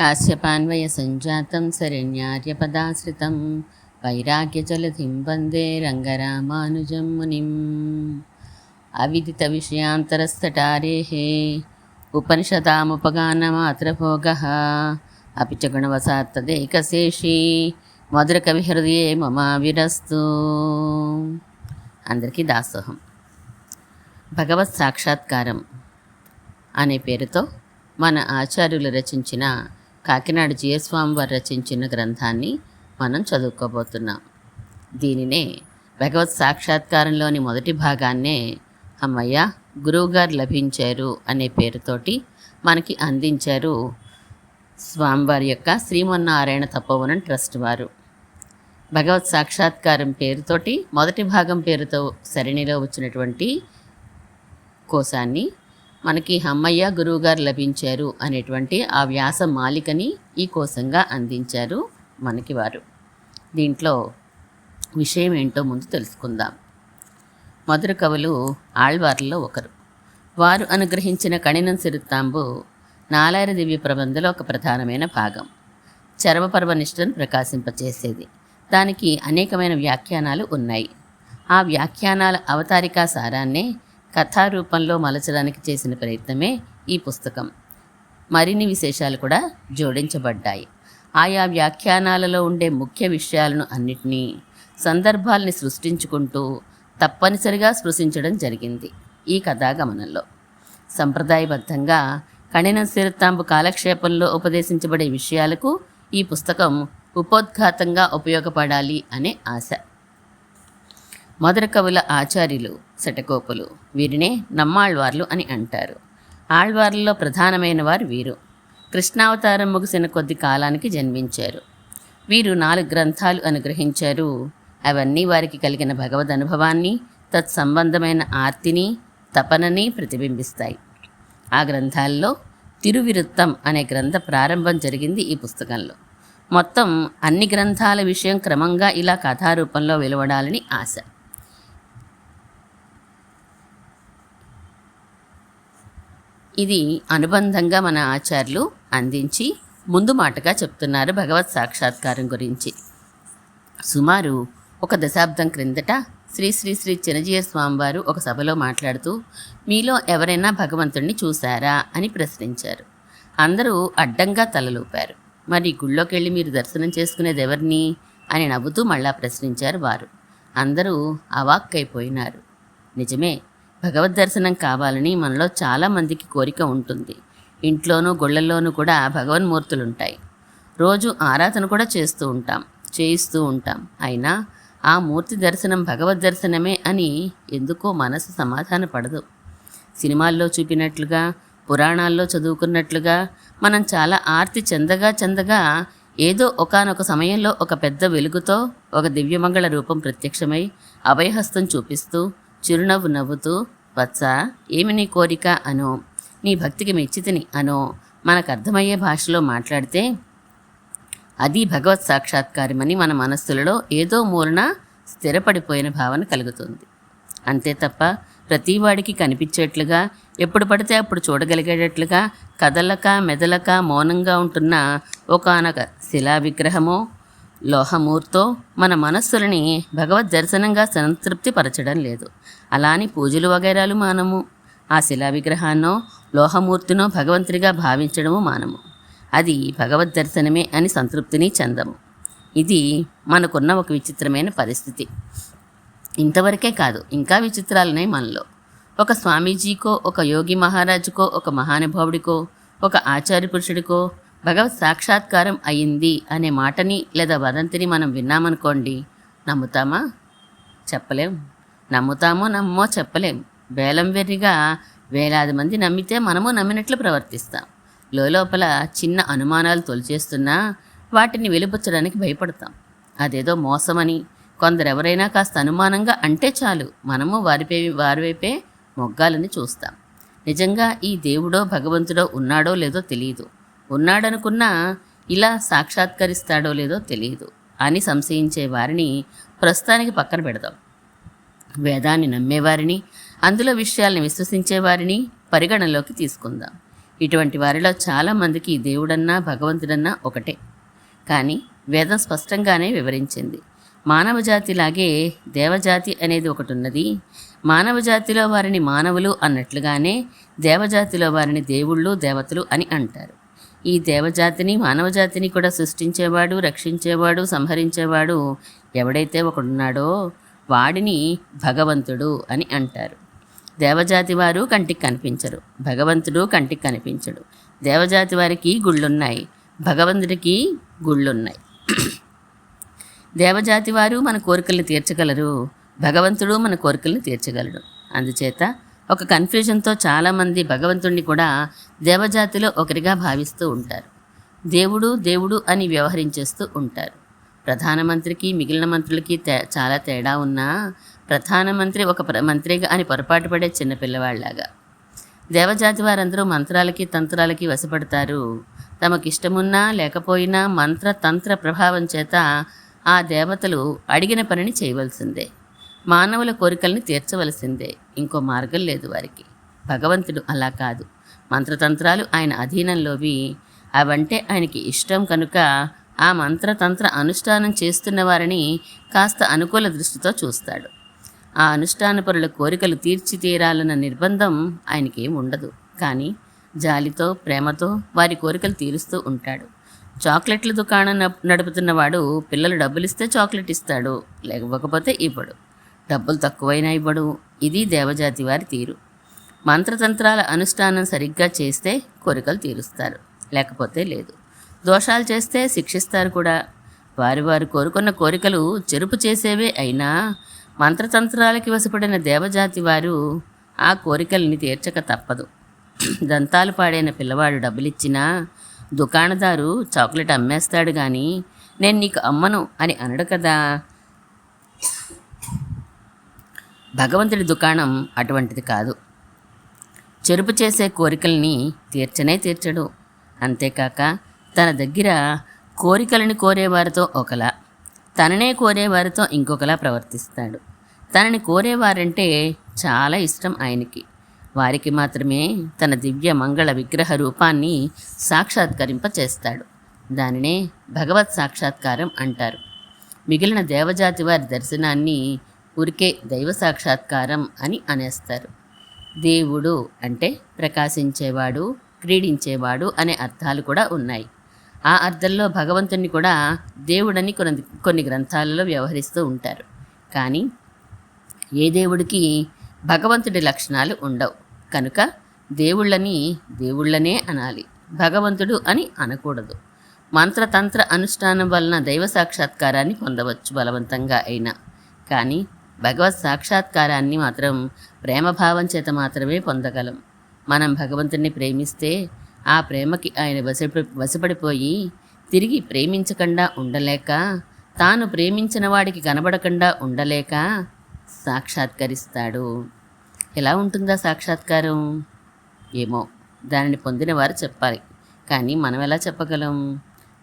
काश्यपान्वयसञ्जातं शरण्यार्यपदाश्रितं वैराग्यजलधिं वन्दे रङ्गरामानुजं मुनिम् अविदितविषयान्तरस्तटारेः उपनिषदामुपगानमात्रभोगः अपि च गुणवशात् तदेकशेषी మధురకవిహృదయే మమ విరస్తు అందరికీ దాసోహం భగవత్ సాక్షాత్కారం అనే పేరుతో మన ఆచార్యులు రచించిన కాకినాడ జియస్వామి వారు రచించిన గ్రంథాన్ని మనం చదువుకోబోతున్నాం. దీనినే భగవత్ సాక్షాత్కారంలోని మొదటి భాగాన్నే అమ్మయ్య గురువుగారు లభించారు అనే పేరుతోటి మనకి అందించారు స్వామివారి యొక్క శ్రీమన్నారాయణ తపోవనం ట్రస్ట్ వారు. భగవత్ సాక్షాత్కారం పేరుతోటి మొదటి భాగం పేరుతో సరిణిలో వచ్చినటువంటి కోశాన్ని మనకి హమ్మయ్య గురువుగారు లభించారు అనేటువంటి ఆ వ్యాస మాలికని ఈ కోశంగా అందించారు మనకి వారు. దీంట్లో విషయం ఏంటో ముందు తెలుసుకుందాం. మధుర కవులు ఆళ్వార్లలో ఒకరు. వారు అనుగ్రహించిన కణినం సిరుత్తాంబు నాలార దివ్య ప్రబంధంలో ఒక ప్రధానమైన భాగం. చరమపర్వనిష్టను ప్రకాశింపచేసేది. దానికి అనేకమైన వ్యాఖ్యానాలు ఉన్నాయి. ఆ వ్యాఖ్యానాల అవతారికా సారాన్నే కథారూపంలో మలచడానికి చేసిన ప్రయత్నమే ఈ పుస్తకం. మరిన్ని విశేషాలు కూడా జోడించబడ్డాయి. ఆయా వ్యాఖ్యానాలలో ఉండే ముఖ్య విషయాలను అన్నిటినీ సందర్భాల్ని సృష్టించుకుంటూ తప్పనిసరిగా స్పృశించడం జరిగింది ఈ కథాగమనంలో. సంప్రదాయబద్ధంగా కణిన సిరతాంబు కాలక్షేపంలో ఉపదేశించబడే విషయాలకు ఈ పుస్తకం ఉపోద్ఘాతంగా ఉపయోగపడాలి అనే ఆశ. మొదటి కవుల ఆచార్యులు సెటకోపులు. వీరినే నమ్మాళ్వార్లు అని అంటారు. ఆళ్వార్లలో ప్రధానమైన వారు వీరు. కృష్ణావతారం ముగిసిన కొద్ది కాలానికి జన్మించారు. వీరు నాలుగు గ్రంథాలు అనుగ్రహించారు. అవన్నీ వారికి కలిగిన భగవద్ అనుభవాన్ని తత్సంబంధమైన ఆర్తిని తపనని ప్రతిబింబిస్తాయి. ఆ గ్రంథాల్లో తిరువిరుత్తం అనే గ్రంథ ప్రారంభం జరిగింది ఈ పుస్తకంలో. మొత్తం అన్ని గ్రంథాల విషయం క్రమంగా ఇలా కథారూపంలో వెలువడాలని ఆశ. ఇది అనుబంధంగా మన ఆచార్యులు అందించి ముందు మాటగా చెప్తున్నారు భగవత్ సాక్షాత్కారం గురించి. సుమారు ఒక దశాబ్దం క్రిందట శ్రీ శ్రీ శ్రీ చిన్నజీయ స్వామివారు ఒక సభలో మాట్లాడుతూ మీలో ఎవరైనా భగవంతుణ్ణి చూశారా? అని ప్రశ్నించారు. అందరూ అడ్డంగా తలలూపారు. మరి గుళ్ళోకి వెళ్ళి మీరు దర్శనం చేసుకునేది ఎవరిని? అని నవ్వుతూ మళ్ళా ప్రశ్నించారు వారు. అందరూ అవాక్కైపోయినారు. నిజమే భగవద్ దర్శనం కావాలని మనలో చాలామందికి కోరిక ఉంటుంది. ఇంట్లోనూ గుళ్ళల్లోనూ కూడా భగవన్మూర్తులుంటాయి. రోజు ఆరాధన కూడా చేస్తూ ఉంటాం చేయిస్తూ ఉంటాం. అయినా ఆ మూర్తి దర్శనం భగవద్ దర్శనమే అని ఎందుకో మనసు సమాధాన పడదు. సినిమాల్లో చూపినట్లుగా పురాణాల్లో చదువుకున్నట్లుగా మనం చాలా ఆర్తి చెందగా చెందగా ఏదో ఒకానొక సమయంలో ఒక పెద్ద వెలుగుతో ఒక దివ్యమంగళ రూపం ప్రత్యక్షమై అభయహస్తం చూపిస్తూ చిరునవ్వు నవ్వుతూ వత్స ఏమి నీ కోరిక? అనో. నీ భక్తికి మెచ్చితిని అనో. మనకు అర్థమయ్యే భాషలో మాట్లాడితే అది భగవత్ సాక్షాత్కారమని మన మనస్సులలో ఏదో మూలన స్థిరపడిపోయిన భావన కలుగుతుంది. అంతే తప్ప ప్రతివాడికి కనిపించేట్లుగా ఎప్పుడు పడితే అప్పుడు చూడగలిగేటట్లుగా కదలక మెదలక మౌనంగా ఉంటున్న ఒకనొక శిలా విగ్రహమో లోహమూర్తో మన మనస్సులని భగవద్ దర్శనంగా సంతృప్తి పరచడం లేదు. అలాని పూజలు వగైరాలు మానము. ఆ శిలా విగ్రహాన్నో లోహమూర్తినో భగవంతుడిగా భావించడము మానము. అది భగవద్ దర్శనమే అని సంతృప్తిని చెందము. ఇది మనకున్న ఒక విచిత్రమైన పరిస్థితి. ఇంతవరకే కాదు ఇంకా విచిత్రాలున్నాయి మనలో. ఒక స్వామీజీకో ఒక యోగి మహారాజుకో ఒక మహానుభావుడికో ఒక ఆచార్య పురుషుడికో భగవత్ సాక్షాత్కారం అయింది అనే మాటని లేదా వదంతిని మనం విన్నామనుకోండి నమ్ముతామా? చెప్పలేం. నమ్ముతామో నమ్మో చెప్పలేం. వేలం వెర్రిగా వేలాది మంది నమ్మితే మనము నమ్మినట్లు ప్రవర్తిస్తాం. లోపల చిన్న అనుమానాలు తొలిచేస్తున్నా వాటిని వెలుపుచ్చడానికి భయపడతాం. అదేదో మోసమని కొందరెవరైనా కాస్త అనుమానంగా అంటే చాలు మనము వారిపై వారి వైపే మొగ్గాలని చూస్తాం. నిజంగా ఈ దేవుడో భగవంతుడో ఉన్నాడో లేదో తెలియదు ఉన్నాడనుకున్నా ఇలా సాక్షాత్కరిస్తాడో లేదో తెలియదు అని సంశయించే వారిని ప్రస్తుతానికి పక్కన పెడదాం. వేదాన్ని నమ్మేవారిని అందులో విషయాల్ని విశ్వసించేవారిని పరిగణనలోకి తీసుకుందాం. ఇటువంటి వారిలో చాలామందికి దేవుడన్నా భగవంతుడన్నా ఒకటే. కానీ వేదం స్పష్టంగానే వివరించింది. మానవ జాతిలాగే దేవజాతి అనేది ఒకటి ఉన్నది మానవ జాతిలో వారిని మానవులు అన్నట్లుగానే దేవజాతిలో వారిని దేవుళ్ళు దేవతలు అని అంటారు. ఈ దేవజాతిని మానవజాతిని కూడా సృష్టించేవాడు రక్షించేవాడు సంహరించేవాడు ఎవడైతే ఒకడున్నాడో వాడిని భగవంతుడు అని అంటారు. దేవజాతి వారు కంటికి కనిపించరు భగవంతుడు కంటికి కనిపించడు. దేవజాతి వారికి గుళ్ళున్నాయి భగవంతుడికి గుళ్ళున్నాయి. దేవజాతి వారు మన కోరికల్ని తీర్చగలరు భగవంతుడు మన కోరికల్ని తీర్చగలడు. అందుచేత ఒక కన్ఫ్యూజన్తో చాలామంది భగవంతుణ్ణి కూడా దేవజాతిలో ఒకరిగా భావిస్తూ ఉంటారు. దేవుడు దేవుడు అని వ్యవహరించేస్తూ ఉంటారు. ప్రధానమంత్రికి మిగిలిన మంత్రులకి తే చాలా తేడా ఉన్నా ప్రధానమంత్రి ఒక ప్ర- మంత్రిగా అని పొరపాటు పడే చిన్నపిల్లవాళ్ళలాగా దేవజాతి వారందరూ మంత్రాలకి తంత్రాలకి వశపడతారు. తమకిష్టమున్నా లేకపోయినా మంత్ర తంత్ర ప్రభావం చేత ఆ దేవతలు అడిగిన పనిని చేయవలసిందే. మానవుల కోరికల్ని తీర్చవలసిందే. ఇంకో మార్గం లేదు వారికి. భగవంతుడు అలా కాదు. మంత్రతంత్రాలు ఆయన అధీనంలోవి. అవంటే ఆయనకి ఇష్టం కనుక ఆ మంత్రతంత్ర అనుష్ఠానం చేస్తున్న వారిని కాస్త అనుకూల దృష్టితో చూస్తాడు. ఆ అనుష్ఠానపరుల కోరికలు తీర్చి తీరాలన్న నిర్బంధం ఆయనకేం ఉండదు. కానీ జాలితో ప్రేమతో వారి కోరికలు తీరుస్తూ ఉంటాడు. చాక్లెట్ల దుకాణం నడుపుతున్నవాడు పిల్లలు డబ్బులిస్తే చాక్లెట్ ఇస్తాడు. లేకపోతే ఇవ్వడు. డబ్బులు తక్కువైనా ఇవ్వడు. ఇది దేవజాతి వారి తీరు. మంత్రతంత్రాల అనుష్ఠానం సరిగ్గా చేస్తే కోరికలు తీరుస్తారు. లేకపోతే లేదు. దోషాలు చేస్తే శిక్షిస్తారు కూడా. వారి వారు కోరుకున్న కోరికలు చెరుపు చేసేవే అయినా మంత్రతంత్రాలకి వసపడిన దేవజాతి వారు ఆ కోరికల్ని తీర్చక తప్పదు. దంతాలు పాడైన పిల్లవాడు డబ్బులిచ్చినా దుకాణదారు చాక్లెట్ అమ్మేస్తాడు కానీ నేను నీకు అమ్మను అని అనడు కదా. భగవంతుడి దుకాణం అటువంటిది కాదు. చెరుపు చేసే కోరికల్ని తీర్చనే తీర్చడు. అంతేకాక తన దగ్గర కోరికలని కోరేవారితో ఒకలా తననే కోరేవారితో ఇంకొకలా ప్రవర్తిస్తాడు. తనని కోరేవారంటే చాలా ఇష్టం ఆయనకి. వారికి మాత్రమే తన దివ్య మంగళ విగ్రహ రూపాన్ని సాక్షాత్కరింప చేస్తాడు. దానినే భగవత్ సాక్షాత్కారం అంటారు. మిగిలిన దేవజాతి వారి దర్శనాన్ని ఊరికే దైవ సాక్షాత్కారం అని అనేస్తారు. దేవుడు అంటే ప్రకాశించేవాడు క్రీడించేవాడు అనే అర్థాలు కూడా ఉన్నాయి. ఆ అర్థంలో భగవంతుని కూడా దేవుడని కొన్ని కొన్ని గ్రంథాలలో వ్యవహరిస్తూ ఉంటారు. కానీ ఏ దేవుడికి భగవంతుడి లక్షణాలు ఉండవు. కనుక దేవుళ్ళని దేవుళ్ళనే అనాలి. భగవంతుడు అని అనకూడదు. మంత్రతంత్ర అనుష్ఠానం వలన దైవ సాక్షాత్కారాన్ని పొందవచ్చు బలవంతంగా అయినా. కానీ భగవత్ సాక్షాత్కారాన్ని మాత్రం ప్రేమభావం చేత మాత్రమే పొందగలం. మనం భగవంతుణ్ణి ప్రేమిస్తే ఆ ప్రేమకి ఆయన వసపడి వసపడిపోయి తిరిగి ప్రేమించకుండా ఉండలేక తాను ప్రేమించిన వాడికి కనబడకుండా ఉండలేక సాక్షాత్కరిస్తాడు. ఎలా ఉంటుందా సాక్షాత్కారం? ఏమో దానిని పొందినవారు చెప్పాలి. కానీ మనం ఎలా చెప్పగలం?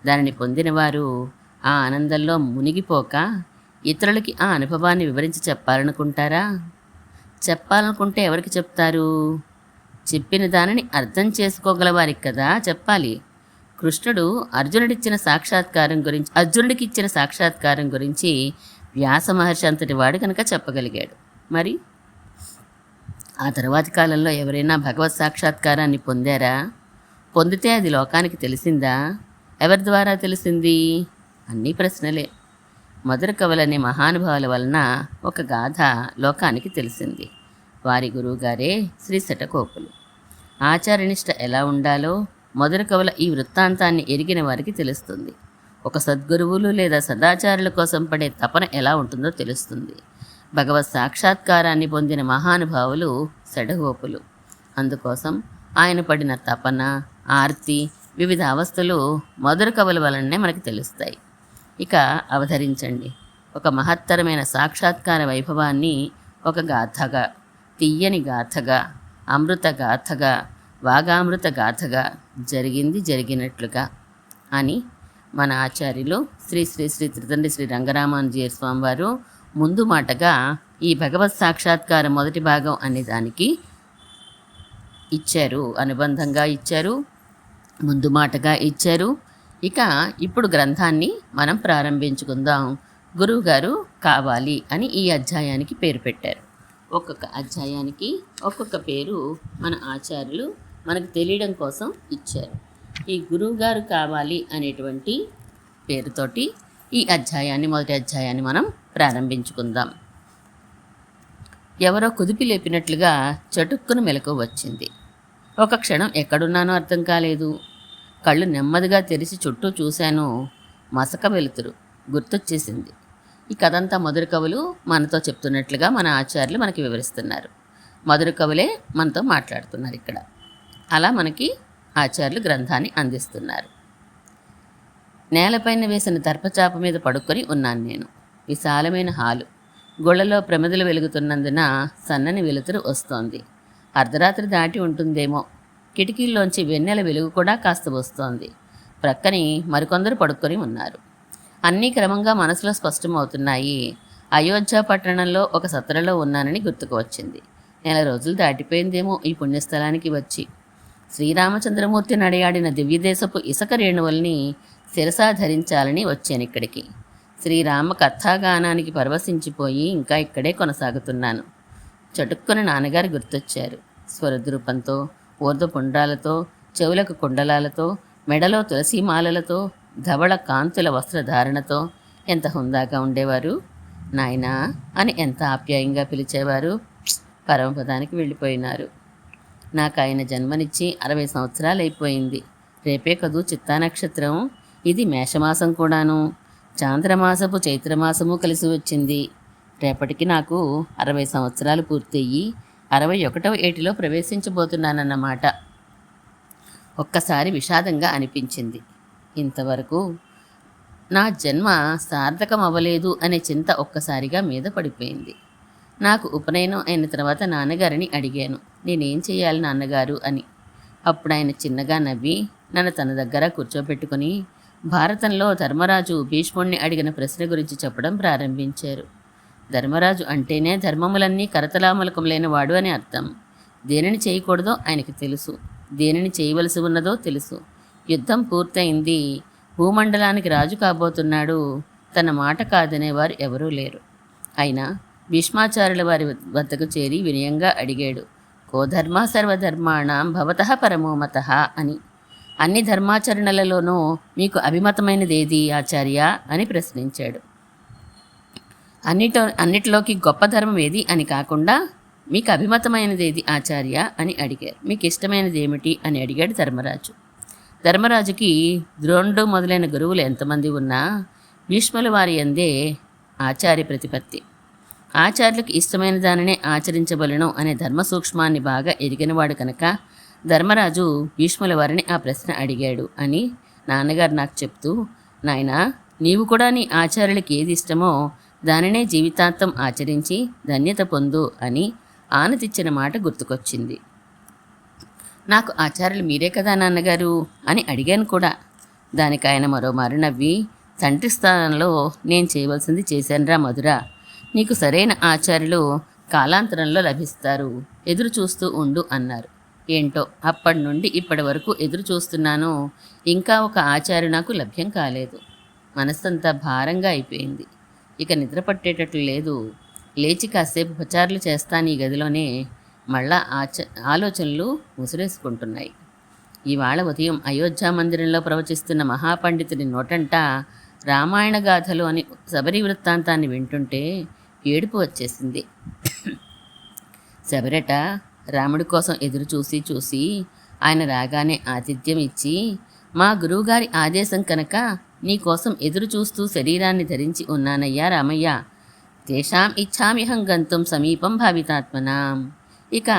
దానిని పొందినవారు ఆ ఆనందంలో మునిగిపోక ఇతరులకి ఆ అనుభవాన్ని వివరించి చెప్పాలనుకుంటారా? చెప్పాలనుకుంటే ఎవరికి చెప్తారు? చెప్పిన దానిని అర్థం చేసుకోగలవారికి కదా చెప్పాలి. కృష్ణుడు అర్జునుడిచ్చిన సాక్షాత్కారం గురించి అర్జునుడికి ఇచ్చిన సాక్షాత్కారం గురించి వ్యాస మహర్షి అంతటి వాడు కనుక చెప్పగలిగాడు. మరి? ఆ తర్వాతి కాలంలో ఎవరైనా భగవత్ సాక్షాత్కారాన్ని పొందారా? పొందితే అది లోకానికి తెలిసిందా? ఎవరి ద్వారా తెలిసింది? అన్నీ ప్రశ్నలే. మధుర కవులనే మహానుభావుల వలన ఒక గాథ లోకానికి తెలిసింది. వారి గురువుగారే శ్రీ శటకోపులు. ఆచారనిష్ట ఎలా ఉండాలో మధుర కవుల ఈ వృత్తాంతాన్ని ఎరిగిన వారికి తెలుస్తుంది. ఒక సద్గురువులు లేదా సదాచారుల కోసం పడే తపన ఎలా ఉంటుందో తెలుస్తుంది. భగవత్ సాక్షాత్కారాన్ని పొందిన మహానుభావులు సెడగోపులు అందుకోసం ఆయన పడిన తపన ఆర్తి వివిధ అవస్థలు మధుర కవుల వలననే మనకు తెలుస్తాయి. ఇక అవధరించండి ఒక మహత్తరమైన సాక్షాత్కార వైభవాన్ని ఒక గాథగా తీయని గాథగా అమృత గాథగా వాగామృత గాథగా జరిగింది జరిగినట్లుగా అని మన ఆచార్యులు శ్రీ శ్రీ శ్రీ త్రితండ్రి శ్రీ రంగరామానుజీయ స్వామివారు ముందు మాటగా ఈ భగవత్ సాక్షాత్కారం మొదటి భాగం అనే దానికి ఇచ్చారు అనుబంధంగా ఇచ్చారు ముందు మాటగా ఇచ్చారు. ఇక ఇప్పుడు గ్రంథాన్ని మనం ప్రారంభించుకుందాం. గురువుగారు కావాలి అని ఈ అధ్యాయానికి పేరు పెట్టారు. ఒక్కొక్క అధ్యాయానికి ఒక్కొక్క పేరు మన ఆచార్యులు మనకు తెలియడం కోసం ఇచ్చారు. ఈ గురువుగారు కావాలి అనేటువంటి పేరుతోటి ఈ అధ్యాయాన్ని మొదటి అధ్యాయాన్ని మనం ప్రారంభించుకుందాం. ఎవరో కుదిపి లేపినట్లుగా చటుక్కున మెలకు వచ్చింది. ఒక క్షణం ఎక్కడున్నానో అర్థం కాలేదు. కళ్ళు నెమ్మదిగా తెరిచి చుట్టూ చూశాను మసక వెలుతురు గుర్తొచ్చేసింది. ఈ కథంతా మధుర కవులు మనతో చెప్తున్నట్లుగా మన ఆచార్యులు మనకి వివరిస్తున్నారు. మధుర కవులే మనతో మాట్లాడుతున్నారు ఇక్కడ. అలా మనకి ఆచార్యులు గ్రంథాన్ని అందిస్తున్నారు. నేలపైన వేసిన దర్పచాప మీద పడుకొని ఉన్నాను నేను. విశాలమైన హాలు. గుళ్ళలో ప్రమిదలు వెలుగుతున్నందున సన్నని వెలుతురు వస్తోంది. అర్ధరాత్రి దాటి ఉంటుందేమో కిటికీల్లోంచి వెన్నెల వెలుగు కూడా కాస్త వస్తోంది. ప్రక్కని మరికొందరు పడుకొని ఉన్నారు. అన్నీ క్రమంగా మనసులో స్పష్టమవుతున్నాయి. అయోధ్య పట్టణంలో ఒక సత్రలో ఉన్నానని గుర్తుకు వచ్చింది. నెల రోజులు దాటిపోయిందేమో ఈ పుణ్యస్థలానికి వచ్చి. శ్రీరామచంద్రమూర్తి నడయాడిన దివ్యదేశపు ఇసుక రేణువుల్ని శిరసా ధరించాలని వచ్చాను ఇక్కడికి. శ్రీరామ కథాగానానికి పరవశించిపోయి ఇంకా ఇక్కడే కొనసాగుతున్నాను. చటుక్కున నాన్నగారు గుర్తొచ్చారు. స్వరద్రూపంతో ఊర్ధపుండ్రాలతో చెవులకు కుండలాలతో మెడలో తులసీమాలలతో ధవళ కాంతుల వస్త్రధారణతో ఎంత హుందాగా ఉండేవారు? నాయనా అని ఎంత ఆప్యాయంగా పిలిచేవారు? పరమపదానికి వెళ్ళిపోయినారు. నాకు ఆయన జన్మనిచ్చి అరవై సంవత్సరాలు అయిపోయింది రేపే కదూ చిత్తా నక్షత్రం ఇది మేషమాసం కూడాను. చాంద్రమాసపు చైత్రమాసము కలిసి వచ్చింది. రేపటికి నాకు అరవై సంవత్సరాలు పూర్తయ్యి అరవై ఒకటవ ఏటిలో ప్రవేశించబోతున్నానన్నమాట. ఒక్కసారి విషాదంగా అనిపించింది. ఇంతవరకు నా జన్మ సార్థకం అవ్వలేదు అనే చింత ఒక్కసారిగా మీద పడిపోయింది. నాకు ఉపనయనం అయిన తర్వాత నాన్నగారిని అడిగాను. నేనేం చేయాలి నాన్నగారు అని. అప్పుడు ఆయన చిన్నగా నవ్వి నన్ను తన దగ్గర కూర్చోబెట్టుకుని భారతంలో ధర్మరాజు భీష్ముణ్ణి అడిగిన ప్రశ్న గురించి చెప్పడం ప్రారంభించారు. ధర్మరాజు అంటేనే ధర్మములన్నీ కరతలామలకం లేనివాడు అని అర్థం. దేనిని చేయకూడదో ఆయనకి తెలుసు. దేనిని చేయవలసి ఉన్నదో తెలుసు. యుద్ధం పూర్తయింది. భూమండలానికి రాజు కాబోతున్నాడు. తన మాట కాదనేవారు ఎవరూ లేరు. అయినా భీష్మాచార్యుల వారి వద్దకు చేరి వినయంగా అడిగాడు. కోధర్మ సర్వధర్మాణం భవత పరమోమత అని. అన్ని ధర్మాచరణలలోనూ మీకు అభిమతమైనదేది ఆచార్య? అని ప్రశ్నించాడు. అన్నిటో అన్నిటిలోకి గొప్ప ధర్మం ఏది అని కాకుండా మీకు అభిమతమైనది ఏది ఆచార్య అని అడిగారు. మీకు ఇష్టమైనది ఏమిటి అని అడిగాడు ధర్మరాజు. ధర్మరాజుకి ద్రోణుడు మొదలైన గురువులు ఎంతమంది ఉన్నా భీష్ముల వారి అందే ఆచార్య ప్రతిపత్తి. ఆచార్యులకు ఇష్టమైన దానినే ఆచరించబలను అనే ధర్మ సూక్ష్మాన్ని బాగా ఎరిగినవాడు కనుక ధర్మరాజు భీష్ముల వారిని ఆ ప్రశ్న అడిగాడు అని నాన్నగారు నాకు చెప్తూ నాయనా నీవు కూడా నీ ఆచార్యులకి ఏది ఇష్టమో దానినే జీవితాంతం ఆచరించి ధన్యత పొందు అని ఆనతిచ్చిన మాట గుర్తుకొచ్చింది. నాకు ఆచారాలు మీరే కదా నాన్నగారు? అని అడిగాను కూడా. దానికి ఆయన మరోమారు నవ్వి తండ్రి స్థానంలో నేను చేయవలసింది చేశానురా మధుర. నీకు సరైన ఆచార్యులు కాలాంతరంలో లభిస్తారు. ఎదురు చూస్తూ ఉండు అన్నారు. ఏంటో అప్పటి నుండి ఇప్పటి వరకు ఎదురు చూస్తున్నాను. ఇంకా ఒక ఆచార్యు నాకు లభ్యం కాలేదు. మనస్సంతా భారంగా అయిపోయింది. ఇక నిద్ర పట్టేటట్లు లేదు. లేచి కాసేపు ఉపచారాలు చేస్తాను ఈ గదిలోనే. మళ్ళా ఆచ ఆలోచనలు ముసిరేసుకుంటున్నాయి ఇవాళ ఉదయం అయోధ్య మందిరంలో ప్రవచిస్తున్న మహాపండితుడి నోటంట రామాయణ గాథలు అని శబరి వృత్తాంతాన్ని వింటుంటే ఏడుపు వచ్చేసింది. శబరట రాముడి కోసం ఎదురు చూసి చూసి ఆయన రాగానే ఆతిథ్యం ఇచ్చి మా గురువుగారి ఆదేశం కనుక నీకోసం ఎదురుచూస్తూ శరీరాన్ని ధరించి ఉన్నానయ్యా రామయ్య. తేషాం ఇచ్చామిహం గంతుం సమీపం భావితాత్మనాం. ఇక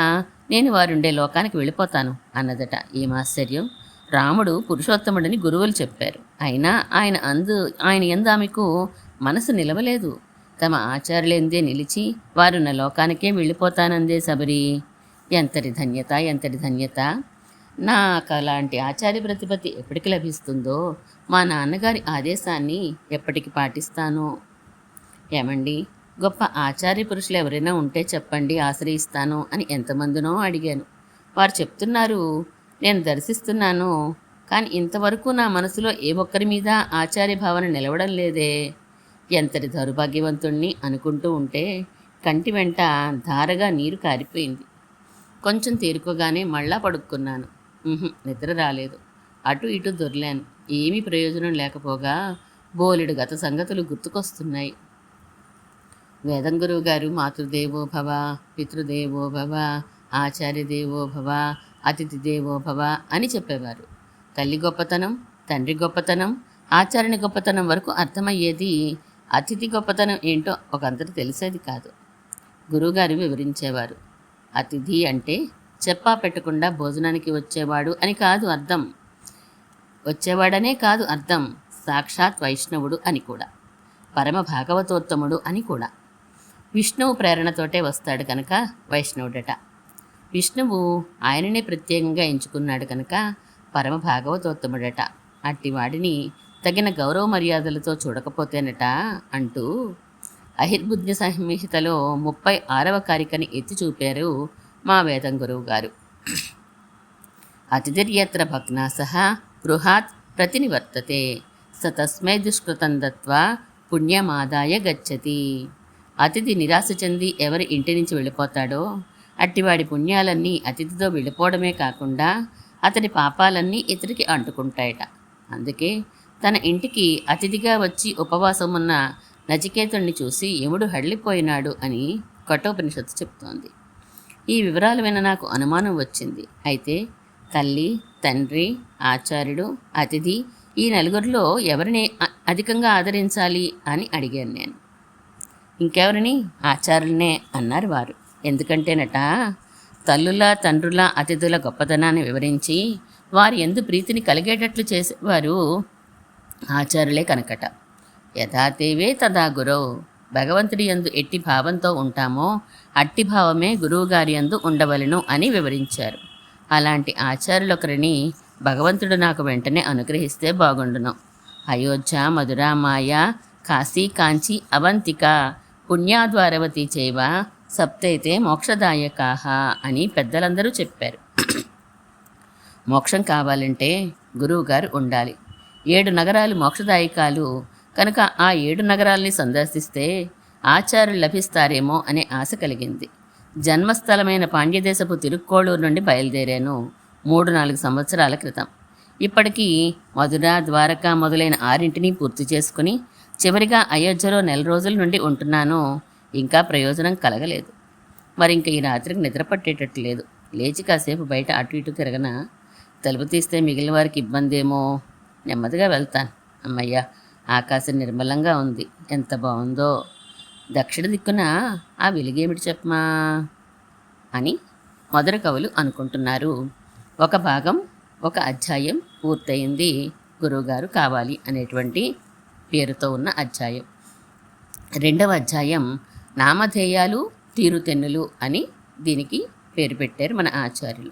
నేను వారుండే లోకానికి వెళ్ళిపోతాను అన్నదట. ఏం ఆశ్చర్యం? రాముడు పురుషోత్తముడని గురువులు చెప్పారు. అయినా ఆయన అందు ఆయన ఎందు ఆమెకు మనసు నిలవలేదు. తమ ఆచారులెందే నిలిచి వారున్న లోకానికే వెళ్ళిపోతానందే శబరి. ఎంతటి ధన్యత ఎంతటి ధన్యత? నాకు అలాంటి ఆచార్య ప్రతిపత్తి ఎప్పటికి లభిస్తుందో మా నాన్నగారి ఆదేశాన్ని ఎప్పటికి పాటిస్తానో. ఏమండి? గొప్ప ఆచార్య పురుషులు ఎవరైనా ఉంటే చెప్పండి ఆశ్రయిస్తాను అని ఎంతమందినో అడిగాను. వారు చెప్తున్నారు నేను దర్శిస్తున్నాను కానీ ఇంతవరకు నా మనసులో ఏ ఒక్కరి మీద ఆచార్య భావన నిలవడం లేదే. ఎంతటి దౌర్భాగ్యవంతుణ్ణి అనుకుంటూ ఉంటే కంటి వెంట ధారగా నీరు కారిపోయింది. కొంచెం తేరుకోగానే మళ్ళా పడుక్కున్నాను నిద్ర రాలేదు. అటు ఇటు దొర్లాను. ఏమీ ప్రయోజనం లేకపోగా బోలెడు గత సంగతులు గుర్తుకొస్తున్నాయి. వేదం గురువు గారు మాతృదేవో భవ పితృదేవో భవ ఆచార్య దేవో భవ అతిథి దేవో భవ అని చెప్పేవారు. తల్లి గొప్పతనం తండ్రి గొప్పతనం ఆచార్యుని గొప్పతనం వరకు అర్థమయ్యేది అతిథి గొప్పతనం ఏంటో ఒకంతటి తెలిసేది కాదు. గురువుగారు వివరించేవారు. అతిథి అంటే చెప్పా పెట్టకుండా భోజనానికి వచ్చేవాడు అని కాదు అర్థం. వచ్చేవాడనే కాదు అర్థం. సాక్షాత్ వైష్ణవుడు అని కూడా. పరమ భాగవతోత్తముడు అని కూడా. విష్ణువు ప్రేరణతోటే వస్తాడు కనుక వైష్ణవుడట. విష్ణువు ఆయననే ప్రత్యేకంగా ఎంచుకున్నాడు కనుక పరమ భాగవతోత్తముడట. అట్టి వాడిని తగిన గౌరవ మర్యాదలతో చూడకపోతేనట అంటూ అహిర్బుద్ధి సంహితలో ముప్పై ఆరవ కారికని ఎత్తి చూపారు మా వేదం గురువు గారు అతిథిర్యత్ర భగ్నాస గృహాత్ ప్రతినివర్తతే. స తస్మై దుష్కృతం దత్వా పుణ్యమాదాయ గచ్చతి. అతిథి నిరాశ చెంది ఎవరి ఇంటి నుంచి వెళ్ళిపోతాడో అట్టివాడి పుణ్యాలన్నీ అతిథితో వెళ్ళిపోవడమే కాకుండా అతడి పాపాలన్నీ ఇతరికి అంటుకుంటాయట. అందుకే తన ఇంటికి అతిథిగా వచ్చి ఉపవాసం ఉన్న నచికేతుణ్ణి చూసి యముడు హళ్ళిపోయినాడు అని కఠోపనిషత్తు చెప్తోంది. ఈ వివరాలు విన నాకు అనుమానం వచ్చింది. అయితే తల్లి తండ్రి ఆచార్యుడు అతిథి ఈ నలుగురిలో ఎవరిని అధికంగా ఆదరించాలి అని అడిగాను నేను. ఇంకెవరిని? ఆచార్యులనే అన్నారు వారు. ఎందుకంటేనట తల్లుల తండ్రుల అతిథుల గొప్పతనాన్ని వివరించి వారి ఎందు ప్రీతిని కలిగేటట్లు చేసేవారు ఆచారులే కనుకట. యథాతేవే తదా గురో భగవంతుడి యందు ఎట్టి భావంతో ఉంటామో అట్టి భావమే గురువుగారి యందు ఉండవలెను అని వివరించారు. అలాంటి ఆచార్యులొకరిని భగవంతుడు నాకు వెంటనే అనుగ్రహిస్తే బాగుండును. అయోధ్య మధురామాయ కాశీ కాంచి అవంతిక పుణ్యాద్వారవతి చేవ సప్తైతే మోక్షదాయకాహ అని పెద్దలందరూ చెప్పారు. మోక్షం కావాలంటే గురువుగారు ఉండాలి. ఏడు నగరాలు మోక్షదాయకాలు కనుక ఆ ఏడు నగరాల్ని సందర్శిస్తే ఆచార్యులు లభిస్తారేమో అనే ఆశ కలిగింది. జన్మస్థలమైన పాండ్యదేశపు తిరుక్కోళూరు నుండి బయలుదేరాను మూడు నాలుగు సంవత్సరాల క్రితం. ఇప్పటికీ మధుర ద్వారకా మొదలైన ఆరింటిని పూర్తి చేసుకుని చివరిగా అయోధ్యలో నెల రోజుల నుండి ఉంటున్నాను. ఇంకా ప్రయోజనం కలగలేదు. మరి ఇంక ఈ రాత్రికి నిద్ర పట్టేటట్టు లేదు. లేచి కాసేపు బయట అటు ఇటు తిరగన? తలుపు తీస్తే మిగిలిన వారికి ఇబ్బందేమో? నెమ్మదిగా వెళ్తాను. అమ్మయ్య! ఆకాశం నిర్మలంగా ఉంది. ఎంత బాగుందో. దక్షిణ దిక్కున ఆ వెలుగేమిటి చెప్పమా? అని మధుర కవులు అనుకుంటున్నారు. ఒక భాగం ఒక అధ్యాయం పూర్తయింది. గురువుగారు కావాలి అనేటువంటి పేరుతో ఉన్న అధ్యాయం. రెండవ అధ్యాయం నామధేయాలు తీరుతెన్నులు అని దీనికి పేరు పెట్టారు మన ఆచార్యులు.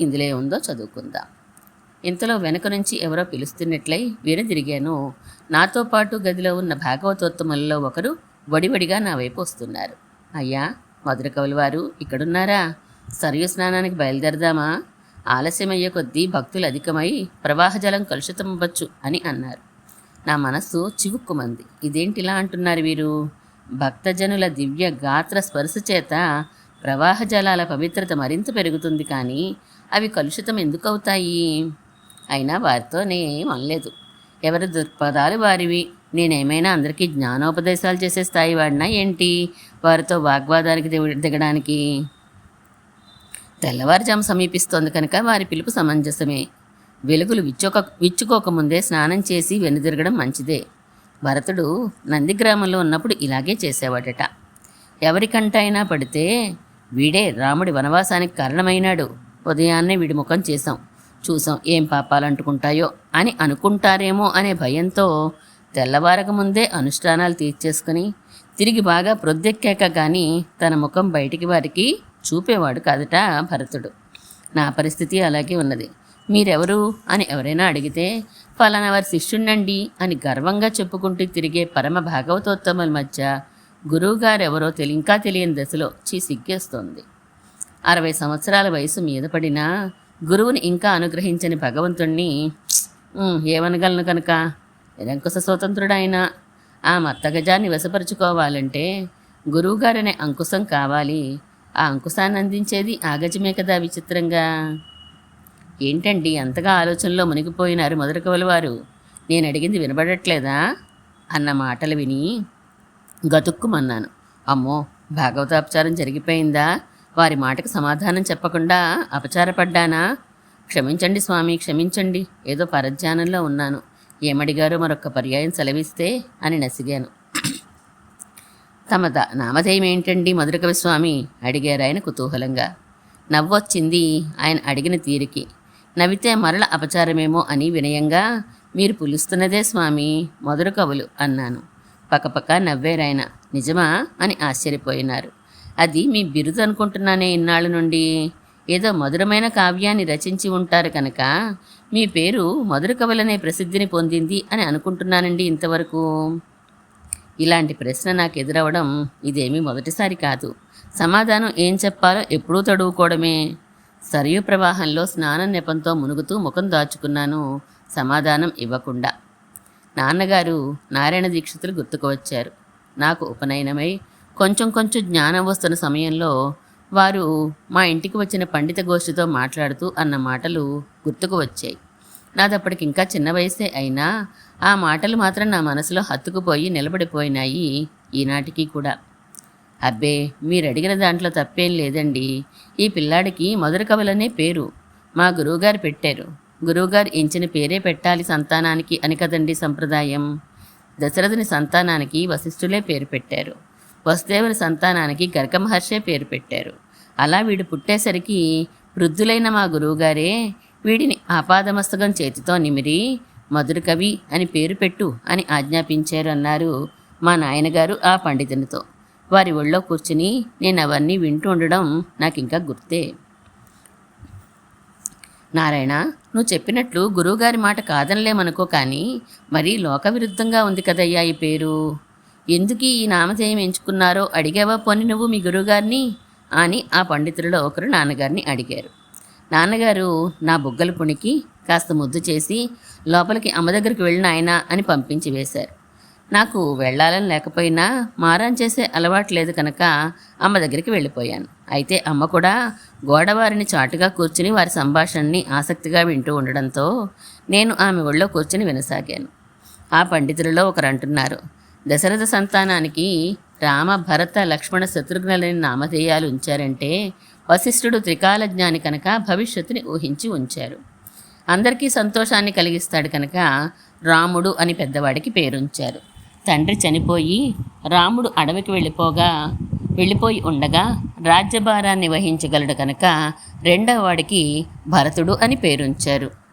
ఇందులో ఏముందో చదువుకుందాం. ఇంతలో వెనక నుంచి ఎవరో పిలుస్తున్నట్లయి తిరిగాను. నాతో పాటు గదిలో ఉన్న భాగవతోత్తములలో ఒకరు వడివడిగా నా వైపు వస్తున్నారు. అయ్యా మధురకవులు వారు ఇక్కడున్నారా? సరియు స్నానానికి బయలుదేరదామా? ఆలస్యమయ్యే కొద్దీ భక్తులు అధికమై ప్రవాహజలం కలుషితమవ్వచ్చు అని అన్నారు. నా మనస్సు చివుక్కుమంది. ఇదేంటిలా అంటున్నారు వీరు? భక్తజనుల దివ్య గాత్ర స్పర్శ చేత ప్రవాహ జలాల పవిత్రత మరింత పెరుగుతుంది కానీ అవి కలుషితం ఎందుకు అవుతాయి అయినా వారితో నేనేం అనలేదు ఎవరి దృక్పథాలు వారివి? నేనేమైనా అందరికీ జ్ఞానోపదేశాలు చేసే స్థాయి వాడినా ఏంటి? వారితో వాగ్వాదానికి దిగడానికి తెల్లవారుజాము సమీపిస్తోంది కనుక వారి పిలుపు సమంజసమే. వెలుగులు విచ్చుక విచ్చుకోకముందే స్నానం చేసి వెనుదిరగడం మంచిదే. భరతుడు నందిగ్రామంలో ఉన్నప్పుడు ఇలాగే చేసేవాడట. ఎవరికంటైనా పడితే వీడే రాముడి వనవాసానికి కారణమైనాడు. ఉదయాన్నే వీడి ముఖం చేశాం. చూసాం ఏం పాపాలు అంటుకుంటాయో అని అనుకుంటారేమో అనే భయంతో తెల్లవారక ముందే అనుష్ఠానాలు తీర్చేసుకుని తిరిగి బాగా ప్రొద్దెక్కాక కానీ తన ముఖం బయటికి వారికి చూపేవాడు కాదట భరతుడు. నా పరిస్థితి అలాగే ఉన్నది. మీరెవరు? అని ఎవరైనా అడిగితే ఫలానా వారి శిష్యుణ్ణండి అని గర్వంగా చెప్పుకుంటూ తిరిగే పరమ భాగవతోత్తముల మధ్య గురువుగారెవరో తెలి ఇంకా తెలియని దశలో చీ సిగ్గేస్తోంది అరవై సంవత్సరాల వయసు మీద పడినా గురువుని ఇంకా అనుగ్రహించని భగవంతుణ్ణి ఏమనగలను కనుక? నిరంకుశ స్వతంత్రుడైన ఆ మత్తగజాన్ని వశపరుచుకోవాలంటే గురువుగారనే అంకుశం కావాలి. ఆ అంకుశాన్ని అందించేది ఆ గజమే కదా విచిత్రంగా. ఏంటండి అంతగా ఆలోచనలో మునిగిపోయినారు మొదటి కవులవారు? నేను అడిగింది వినబడట్లేదా? అన్న మాటలు విని గతుక్కుమన్నాను. అమ్మో భాగవతాపచారం జరిగిపోయిందా? వారి మాటకు సమాధానం చెప్పకుండా అపచారపడ్డానా? క్షమించండి స్వామి క్షమించండి. ఏదో పరధ్యానంలో ఉన్నాను. ఏమడిగారో మరొక పర్యాయం సెలవిస్తే అని నసిగాను. తమ ద నామధేయం ఏంటండి మధురకవి స్వామి? అడిగారు ఆయన కుతూహలంగా. నవ్వొచ్చింది ఆయన అడిగిన తీరికి. నవ్వితే మరల అపచారమేమో అని వినయంగా మీరు పిలుస్తున్నదే స్వామి మధుర కవులు అన్నాను. పక్కపక్క నవ్వేరాయన నిజమా? అని ఆశ్చర్యపోయినారు. అది మీ బిరుదు అనుకుంటున్నానే ఇన్నాళ్ళ నుండి. ఏదో మధురమైన కావ్యాన్ని రచించి ఉంటారు కనుక మీ పేరు మధుర కవులనే ప్రసిద్ధిని పొందింది అని అనుకుంటున్నానండి ఇంతవరకు. ఇలాంటి ప్రశ్న నాకు ఎదురవడం ఇదేమీ మొదటిసారి కాదు. సమాధానం ఏం చెప్పాలో ఎప్పుడూ తడువుకోవడమే. సరియు ప్రవాహంలో స్నానం నెపంతో మునుగుతూ ముఖం దాచుకున్నాను. సమాధానం ఇవ్వకుండా. నాన్నగారు నారాయణ దీక్షితులు గుర్తుకు వచ్చారు. నాకు ఉపనయనమై కొంచెం కొంచెం జ్ఞానం వస్తున్న సమయంలో వారు మా ఇంటికి వచ్చిన పండిత గోష్ఠితో మాట్లాడుతూ అన్న మాటలు గుర్తుకు వచ్చాయి. నాదప్పటికి ఇంకా చిన్న వయసే అయినా ఆ మాటలు మాత్రం నా మనసులో హత్తుకుపోయి నిలబడిపోయినాయి ఈనాటికి కూడా. అబ్బే మీరు అడిగిన దాంట్లో తప్పేం లేదండి. ఈ పిల్లాడికి మధుర కవులనే పేరు. మా గురువుగారు పెట్టారు. గురువుగారు ఎంచిన పేరే పెట్టాలి సంతానానికి అని కదండి సంప్రదాయం. దశరథుని సంతానానికి వశిష్ఠులే పేరు పెట్టారు. వసుదేవుని సంతానానికి గర్గ మహర్షే పేరు పెట్టారు. అలా వీడు పుట్టేసరికి వృద్ధులైన మా గురువుగారే వీడిని ఆపాదమస్తకం చేతితో నిమిరి మధుర కవి అని పేరు పెట్టు అని ఆజ్ఞాపించారు అన్నారు మా నాయనగారు ఆ పండితునితో. వారి ఒళ్ళో కూర్చుని నేను అవన్నీ వింటూ ఉండడం నాకు ఇంకా గుర్తే. నారాయణ నువ్వు చెప్పినట్లు గురువుగారి మాట కాదనలేమనుకో కానీ మరీ లోక విరుద్ధంగా ఉంది కదయ్యా ఈ పేరు? ఎందుకు ఈ నామధేయం ఎంచుకున్నారో అడిగావా? పోని నువ్వు మీ గురువుగారిని? అని ఆ పండితులలో ఒకరు నాన్నగారిని అడిగారు. నాన్నగారు నా బుగ్గలు పుణికి కాస్త ముద్దు చేసి లోపలికి అమ్మ దగ్గరికి వెళ్ళిన ఆయన అని పంపించి వేశారు. నాకు వెళ్ళాలని లేకపోయినా మారం చేసే అలవాటు లేదు కనుక అమ్మ దగ్గరికి వెళ్ళిపోయాను. అయితే అమ్మ కూడా గోడవారిని చాటుగా కూర్చుని వారి సంభాషణని ఆసక్తిగా వింటూ ఉండడంతో నేను ఆమె ఒళ్ళో కూర్చుని వినసాగాను. ఆ పండితులలో ఒకరు అంటున్నారు దశరథ సంతానానికి రామ భరత లక్ష్మణ శత్రుఘ్నులని నామధేయాలు ఉంచారంటే వశిష్ఠుడు త్రికాల జ్ఞాని కనుక భవిష్యత్తుని ఊహించి ఉంచారు. అందరికీ సంతోషాన్ని కలిగిస్తాడు కనుక రాముడు అని పెద్దవాడికి పేరుంచారు. తండ్రి చనిపోయి రాముడు అడవికి వెళ్ళిపోగా వెళ్ళిపోయి ఉండగా రాజ్యభారాన్ని వహించగలడు కనుక రెండవ వాడికి భరతుడు అని పేరుంచారు.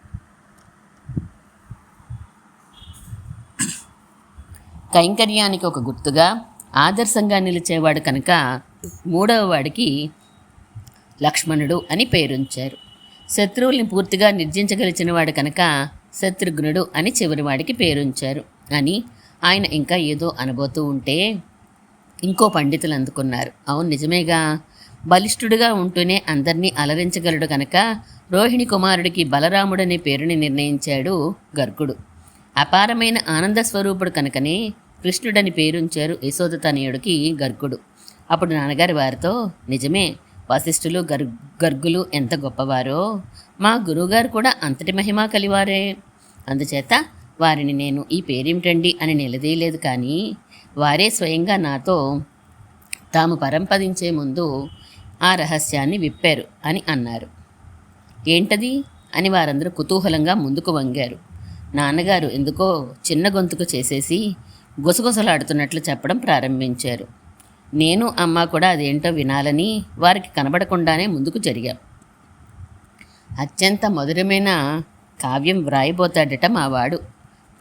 కైంకర్యానికి ఒక గుర్తుగా ఆదర్శంగా నిలిచేవాడు కనుక మూడవ వాడికి లక్ష్మణుడు అని పేరుంచారు. శత్రువుల్ని పూర్తిగా నిర్జించగలిచిన వాడు కనుక శత్రుఘ్నుడు అని చివరివాడికి పేరుంచారు. అని ఆయన ఇంకా ఏదో అనబోతూ ఉంటే ఇంకో పండితులు అందుకున్నారు. అవును నిజమేగా. బలిష్ఠుడుగా ఉంటూనే అందరినీ అలరించగలడు కనుక రోహిణి కుమారుడికి బలరాముడనే పేరుని నిర్ణయించాడు గర్గుడు. అపారమైన ఆనంద స్వరూపుడు కనుకనే కృష్ణుడని పేరుంచారు యశోద తనయుడికి గర్గుడు. అప్పుడు నాన్నగారి వారితో నిజమే వశిష్ఠులు గర్ గర్గులు ఎంత గొప్పవారో మా గురువుగారు కూడా అంతటి మహిమ కలివారే. అందుచేత వారిని నేను ఈ పేరేమిటండి అని నిలదీయలేదు కానీ వారే స్వయంగా నాతో తాము పరంపదించే ముందు ఆ రహస్యాన్ని విప్పారు అని అన్నారు. ఏంటది? అని వారందరూ కుతూహలంగా ముందుకు వంగారు. నాన్నగారు ఎందుకో చిన్న గొంతుకు చేసేసి గుసగుసలాడుతున్నట్లు చెప్పడం ప్రారంభించారు. నేను అమ్మ కూడా అదేంటో వినాలని వారికి కనబడకుండానే ముందుకు జరిగాం. అత్యంత మధురమైన కావ్యం వ్రాయిపోతాడట మావాడు.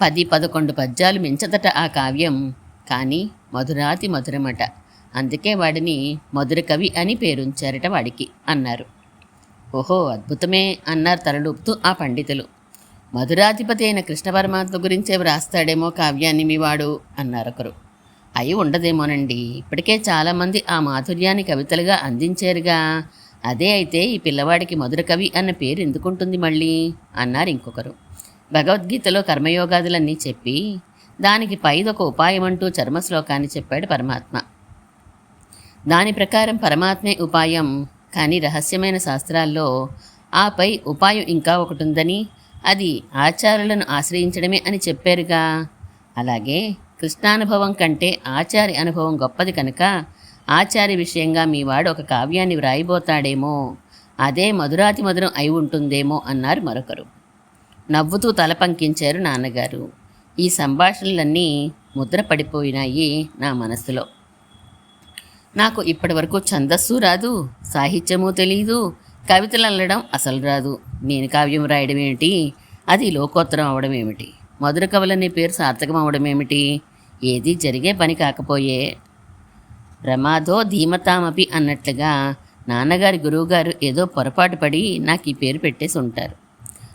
పది పదకొండు పద్యాలు మించదట ఆ కావ్యం కానీ మధురాతి మధురమట. అందుకే వాడిని మధుర కవి అని పేరుంచారట వాడికి అన్నారు. ఓహో అద్భుతమే అన్నారు తలలూపుతూ ఆ పండితులు. మధురాధిపతి అయిన కృష్ణ పరమాత్మ గురించే వ్రాస్తాడేమో కావ్యాన్ని మీ వాడు అన్నారొకరు అయి ఉండదేమోనండి. ఇప్పటికే చాలామంది ఆ మాధుర్యాన్ని కవితలుగా అందించారుగా. అదే అయితే ఈ పిల్లవాడికి మధుర కవి అన్న పేరు ఎందుకుంటుంది మళ్ళీ? అన్నారు ఇంకొకరు. భగవద్గీతలో కర్మయోగాదులన్నీ చెప్పి దానికి పైదొక ఉపాయం అంటూ చెప్పాడు పరమాత్మ. దాని ప్రకారం పరమాత్మే ఉపాయం. కానీ రహస్యమైన శాస్త్రాల్లో ఆపై ఉపాయం ఇంకా ఒకటి ఉందని అది ఆచార్యులను ఆశ్రయించడమే అని చెప్పారుగా. అలాగే కృష్ణానుభవం కంటే ఆచారి అనుభవం గొప్పది కనుక ఆచారి విషయంగా మీ వాడు ఒక కావ్యాన్ని వ్రాయిబోతాడేమో. అదే మధురాతి మధురం అయి ఉంటుందేమో అన్నారు మరొకరు. నవ్వుతూ తల పంకించారు నాన్నగారు. ఈ సంభాషణలన్నీ ముద్ర పడిపోయినాయి నా మనసులో. నాకు ఇప్పటివరకు ఛందస్సు రాదు సాహిత్యము తెలీదు కవితలు అల్లడం అసలు రాదు. నేను కావ్యం రాయడం ఏమిటి? అది లోకోత్తరం అవడం ఏమిటి? మధుర కవులనే పేరు సార్థకం అవడం ఏమిటి? ఏది జరిగే పని కాకపోయే. ప్రమాదో ధీమతామపి అన్నట్లుగా నాన్నగారి గురువుగారు ఏదో పొరపాటు పడి నాకు ఈ పేరు పెట్టేసి ఉంటారు.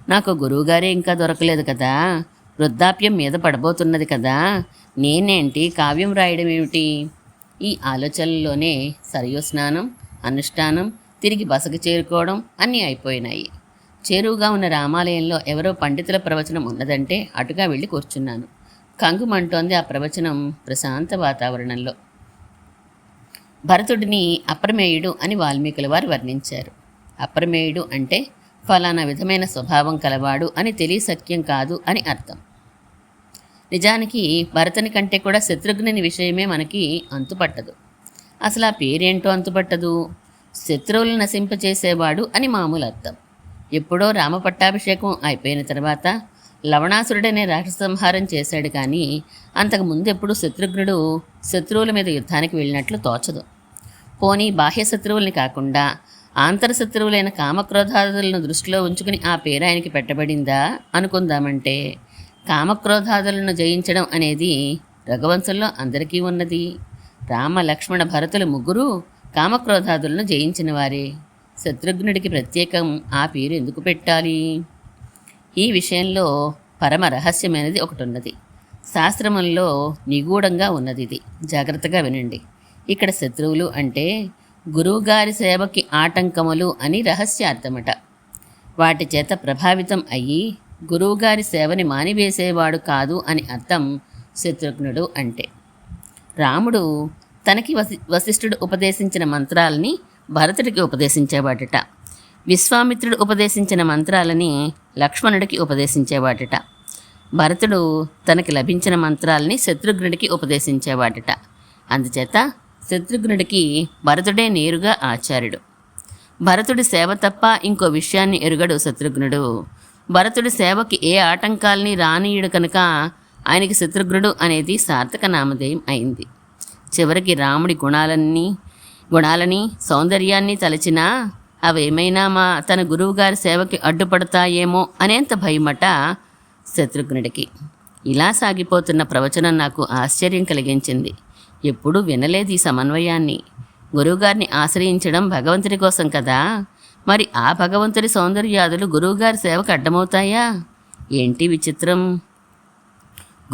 నాకు గురువుగారే ఇంకా దొరకలేదు కదా. వృద్ధాప్యం మీద పడబోతున్నది కదా. నేనేంటి? కావ్యం రాయడం ఏమిటి? ఈ ఆలోచనల్లోనే సరయో స్నానం అనుష్ఠానం తిరిగి బసకు చేరుకోవడం అన్నీ అయిపోయినాయి. చేరువుగా ఉన్న రామాలయంలో ఎవరో పండితుల ప్రవచనం ఉన్నదంటే అటుగా వెళ్ళి కూర్చున్నాను. కంగుమంటోంది ఆ ప్రవచనం ప్రశాంత వాతావరణంలో. భరతుడిని అప్రమేయుడు అని వాల్మీకుల వారు వర్ణించారు. అప్రమేయుడు అంటే ఫలానా విధమైన స్వభావం కలవాడు అని తెలియసత్యం కాదు అని అర్థం. నిజానికి భరతుని కంటే కూడా శత్రుఘ్నుని విషయమే మనకి అంతుపట్టదు. అసలు ఆ పేరేంటో అంతుపట్టదు? శత్రువులను నశింపచేసేవాడు అని మామూలు అర్థం ఎప్పుడో రామ పట్టాభిషేకం అయిపోయిన తర్వాత లవణాసురుడనే రాక్షసంహారం చేశాడు కానీ అంతకు ముందెప్పుడు శత్రుఘ్నుడు శత్రువుల మీద యుద్ధానికి వెళ్ళినట్లు తోచదు. పోనీ బాహ్య శత్రువుల్ని కాకుండా ఆంతర శత్రువులైన కామక్రోధాదులను దృష్టిలో ఉంచుకుని ఆ పేరు ఆయనకి పెట్టబడిందా అనుకుందామంటే కామక్రోధాదులను జయించడం అనేది రఘువంశంలో అందరికీ ఉన్నది. రామ లక్ష్మణ భరతులు ముగ్గురు కామక్రోధాదులను జయించిన వారే. శత్రుఘ్నుడికి ప్రత్యేకం ఆ పేరు ఎందుకు పెట్టాలి? ఈ విషయంలో పరమ రహస్యమైనది ఒకటి ఉన్నది శాస్త్రముల్లో నిగూఢంగా ఉన్నది ఇది జాగ్రత్తగా వినండి. ఇక్కడ శత్రువులు అంటే గురువుగారి సేవకి ఆటంకములు అని రహస్యార్థమట. వాటి చేత ప్రభావితం అయ్యి గురువుగారి సేవని మానివేసేవాడు కాదు అని అర్థం శత్రుఘ్నుడు అంటే. రాముడు తనకి వసి వశిష్ఠుడు ఉపదేశించిన మంత్రాలని భరతుడికి ఉపదేశించేవాడట. విశ్వామిత్రుడు ఉపదేశించిన మంత్రాలని లక్ష్మణుడికి ఉపదేశించేవాడట. భరతుడు తనకి లభించిన మంత్రాలని శత్రుఘ్నుడికి ఉపదేశించేవాడట. అందుచేత శత్రుఘ్నుడికి భరతుడే నేరుగా ఆచార్యుడు. భరతుడి సేవ తప్ప ఇంకో విషయాన్ని ఎరుగడు శత్రుఘ్నుడు. భరతుడి సేవకి ఏ ఆటంకాల్ని రానీయుడు కనుక ఆయనకి శత్రుఘ్నుడు అనేది సార్థక నామధేయం అయింది. చివరికి రాముడి గుణాలన్నీ గుణాలని సౌందర్యాన్ని తలచినా అవేమైనా మా తన గురువుగారి సేవకి అడ్డుపడతాయేమో అనేంత భయమట శత్రుఘ్నుడికి. ఇలా సాగిపోతున్న ప్రవచనం నాకు ఆశ్చర్యం కలిగించింది. ఎప్పుడూ వినలేదు ఈ సమన్వయాన్ని. గురువుగారిని ఆశ్రయించడం భగవంతుడి కోసం కదా? మరి ఆ భగవంతుడి సౌందర్యాదులు గురువుగారి సేవకు అడ్డమవుతాయా? ఏంటి విచిత్రం?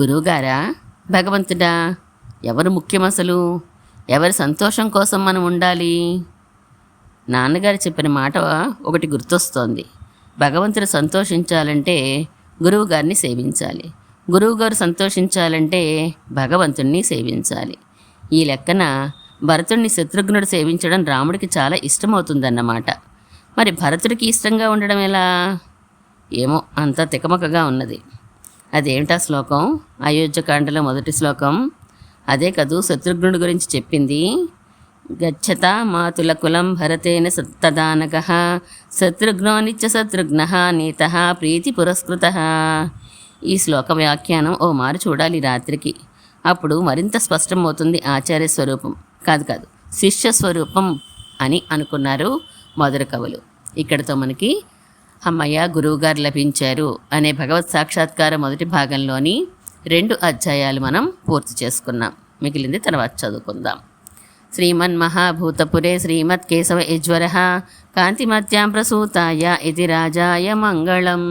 గురువుగారా? భగవంతుడా? ఎవరు ముఖ్యం అసలు ఎవరి సంతోషం కోసం మనం ఉండాలి? నాన్నగారు చెప్పిన మాట ఒకటి గుర్తొస్తోంది. భగవంతుడు సంతోషించాలంటే గురువు గారిని సేవించాలి. గురువుగారు సంతోషించాలంటే భగవంతుణ్ణి సేవించాలి. ఈ లెక్కన భరతుణ్ణి శత్రుఘ్నుడు సేవించడం రాముడికి చాలా ఇష్టమవుతుందన్నమాట. మరి భరతుడికి ఇష్టంగా ఉండడం ఎలా? ఏమో అంత తికమకగా ఉన్నది. అదేమిటా శ్లోకం? అయోధ్యకాండలో మొదటి శ్లోకం. అదే కదూ శత్రుఘ్నుడి గురించి చెప్పింది. గచ్చత మాతుల కులం భరతేన సత్తదానక శత్రుఘ్నో నిత్య శత్రుఘ్న నీత ప్రీతి పురస్కృత. ఈ శ్లోక వ్యాఖ్యానం ఓ మారు చూడాలి రాత్రికి. అప్పుడు మరింత స్పష్టమవుతుంది ఆచార్య స్వరూపం. కాదు కాదు శిష్య స్వరూపం అని అనుకున్నారు మధుర కవులు. ఇక్కడతో మనకి అమ్మయ్య గురువుగారు లభించారు అనే భగవత్ సాక్షాత్కార మొదటి భాగంలోని రెండు అధ్యాయాలు మనం పూర్తి చేసుకున్నాం. మిగిలింది తర్వాత చదువుకుందాం. శ్రీమన్ మహాభూతపురే శ్రీమత్ కేశవ యజ్వర కాంతిమత్యాం ప్రసూతాయ ఇది రాజాయ మంగళం.